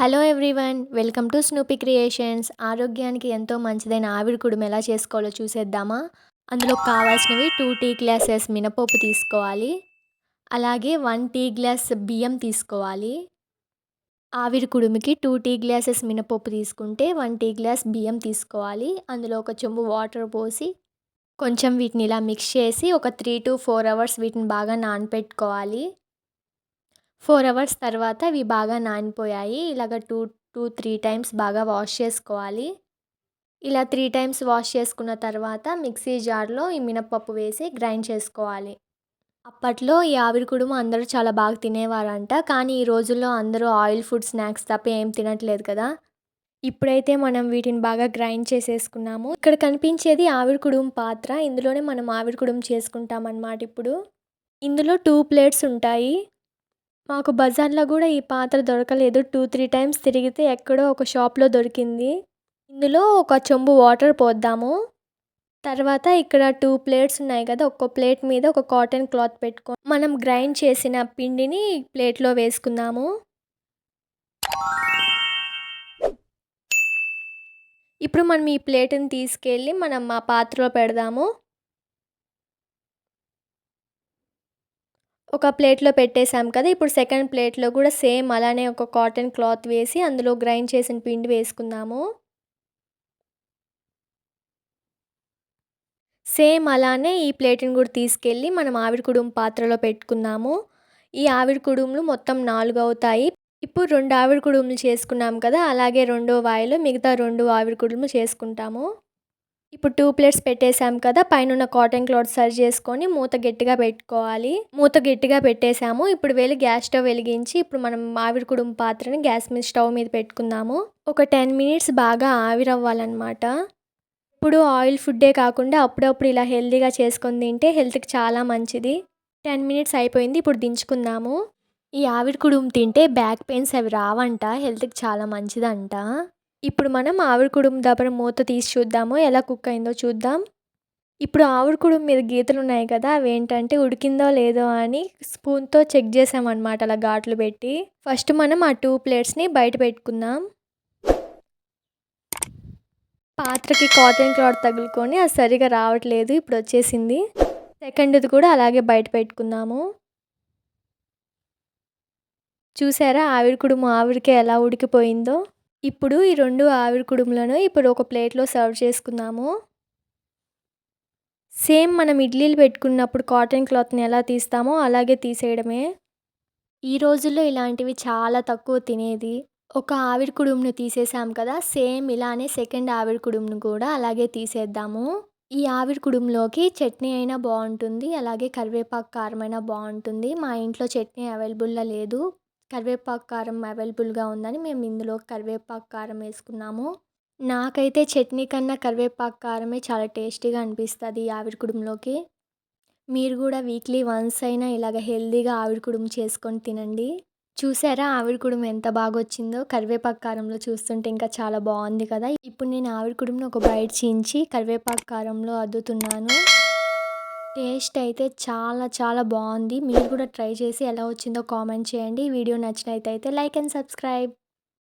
Hello everyone welcome to Snoopy creations ఆరోగ్యానికి ఎంతో మంచిదైన ఆవిరి కుడుము ఎలా చేసుకోవాలో చూసేద్దామా? అందులో కావాల్సినవి టూ టీ గ్లాసెస్ మినపప్పు తీసుకోవాలి. అలాగే వన్ టీ గ్లాస్ బియ్యం తీసుకోవాలి. ఆవిరి కుడుముకి టూ టీ గ్లాసెస్ మినపప్పు తీసుకుంటే వన్ టీ గ్లాస్ బియ్యం తీసుకోవాలి. అందులో ఒక చెంబు వాటర్ పోసి కొంచెం వీటిని ఇలా మిక్స్ చేసి ఒక త్రీ టు ఫోర్ అవర్స్ వీటిని బాగా నానపెట్టుకోవాలి. ఫోర్ అవర్స్ తర్వాత ఇవి బాగా నానిపోయాయి. ఇలాగ టూ టూ త్రీ టైమ్స్ బాగా వాష్ చేసుకోవాలి. ఇలా త్రీ టైమ్స్ వాష్ చేసుకున్న తర్వాత మిక్సీ జార్లో ఈ మినప్పప్పు వేసి గ్రైండ్ చేసుకోవాలి. అప్పట్లో ఈ ఆవిరి కుడుము అందరూ చాలా బాగా తినేవారంట. కానీ ఈ రోజుల్లో అందరూ ఆయిల్ ఫుడ్ స్నాక్స్ తప్ప ఏం తినట్లేదు కదా. ఇప్పుడైతే మనం వీటిని బాగా గ్రైండ్ చేసేసుకున్నాము. ఇక్కడ కనిపించేది ఆవిరి కుడుం పాత్ర. ఇందులోనే మనం ఆవిరి కుడుము చేసుకుంటామన్నమాట ఇప్పుడు. ఇందులో టూ ప్లేట్స్ ఉంటాయి. మాకు బజార్లో కూడా ఈ పాత్ర దొరకలేదు. టూ త్రీ టైమ్స్ తిరిగితే ఎక్కడో ఒక షాప్లో దొరికింది. ఇందులో ఒక చెంబు వాటర్ పోద్దాము. తర్వాత ఇక్కడ టూ ప్లేట్స్ ఉన్నాయి కదా ఒక్కో ప్లేట్ మీద ఒక కాటన్ క్లాత్ పెట్టుకో మనం గ్రైండ్ చేసిన పిండిని ప్లేట్లో వేసుకుందాము. ఇప్పుడు మనం ఈ ప్లేట్ని తీసుకెళ్ళి మనం మా పాత్రలో పెడదాము. ఒక ప్లేట్లో పెట్టేసాం కదా ఇప్పుడు సెకండ్ ప్లేట్లో కూడా సేమ్ అలానే ఒక కాటన్ క్లాత్ వేసి అందులో గ్రైండ్ చేసిన పిండి వేసుకుందాము. సేమ్ అలానే ఈ ప్లేట్ని కూడా తీసుకెళ్ళి మనం ఆవిరి కుడుము పాత్రలో పెట్టుకుందాము. ఈ ఆవిరి కుడుములు మొత్తం నాలుగు అవుతాయి. ఇప్పుడు రెండు ఆవిరి కుడుములు చేసుకున్నాం కదా అలాగే రెండో వాయిలో మిగతా రెండు ఆవిరి కుడుములు చేసుకుంటాము. ఇప్పుడు టూ ప్లేట్స్ పెట్టేసాం కదా పైన కాటన్ క్లాత్ సర్వ్ చేసుకొని మూత గట్టిగా పెట్టుకోవాలి. మూత గట్టిగా పెట్టేసాము ఇప్పుడు వెళ్ళి గ్యాస్ స్టవ్ వెలిగించి ఇప్పుడు మనం ఆవిరి కుడుము పాత్రని గ్యాస్ మీద స్టవ్ మీద పెట్టుకుందాము. ఒక టెన్ మినిట్స్ బాగా ఆవిరవ్వాలన్నమాట. ఇప్పుడు ఆయిల్ ఫుడ్డే కాకుండా అప్పుడప్పుడు ఇలా హెల్తీగా చేసుకొని తింటే హెల్త్కి చాలా మంచిది. టెన్ మినిట్స్ అయిపోయింది ఇప్పుడు దించుకుందాము. ఈ ఆవిరి కుడుము తింటే బ్యాక్ పెయిన్స్ అవి రావంట హెల్త్కి చాలా మంచిదంట. ఇప్పుడు మనం ఆవిరి కుడుం దబర మూత తీసి చూద్దాము. ఎలా కుక్ అయిందో చూద్దాం. ఇప్పుడు ఆవిరి కుడుం మీద గీతలు ఉన్నాయి కదా అవి ఏంటంటే ఉడికిందో లేదో అని స్పూన్తో చెక్ చేసామన్నమాట అలా ఘాట్లు పెట్టి. ఫస్ట్ మనం ఆ టూ ప్లేట్స్ని బయట పెట్టుకుందాం. పాత్రకి కాటన్ క్లాత్ తగులుకొని అది సరిగా రావట్లేదు ఇప్పుడు వచ్చేసింది. సెకండ్ది కూడా అలాగే బయట పెట్టుకుందాము. చూసారా ఆవిరి కుడుము ఆవిరికే ఎలా ఉడికిపోయిందో? ఇప్పుడు ఈ రెండు ఆవిరి కుడుములను ఇప్పుడు ఒక ప్లేట్లో సర్వ్ చేసుకుందాము. సేమ్ మనం ఇడ్లీలు పెట్టుకున్నప్పుడు కాటన్ క్లాత్ని ఎలా తీస్తామో అలాగే తీసేయడమే. ఈ రోజుల్లో ఇలాంటివి చాలా తక్కువ తినేది. ఒక ఆవిరి కుడుమును తీసేసాం కదా సేమ్ ఇలానే సెకండ్ ఆవిరి కుడుమును కూడా అలాగే తీసేద్దాము. ఈ ఆవిరి కుడుములోకి చట్నీ అయినా బాగుంటుంది అలాగే కరివేపాకు కారం అయినా బాగుంటుంది. మా ఇంట్లో చట్నీ అవైలబుల్లో లేదు. కరివేపాకు కారం అవైలబుల్గా ఉందని మేము ఇందులో కరివేపాకు కారం వేసుకున్నాము. నాకైతే చట్నీ కన్నా కరివేపాకు కారమే చాలా టేస్టీగా అనిపిస్తుంది ఆవిరి కుడుములోకి మీరు కూడా వీక్లీ వన్స్ అయినా ఇలాగ హెల్దీగా ఆవిరి కుడుము చేసుకొని తినండి. చూసారా ఆవిరి కుడుము ఎంత బాగా వచ్చిందో కరివేపాకు కారంలో చూస్తుంటే ఇంకా చాలా బాగుంది కదా. ఇప్పుడు నేను ఆవిరి కుడుమును ఒక బయట చీంచి కరివేపాకు కారంలో అద్దుతున్నాను. టేస్ట్ అయితే చాలా చాలా బాగుంది. మీరు కూడా ట్రై చేసి ఎలా వచ్చిందో కామెంట్ చేయండి. వీడియో నచ్చినట్టయితే లైక్ అండ్ సబ్స్క్రైబ్.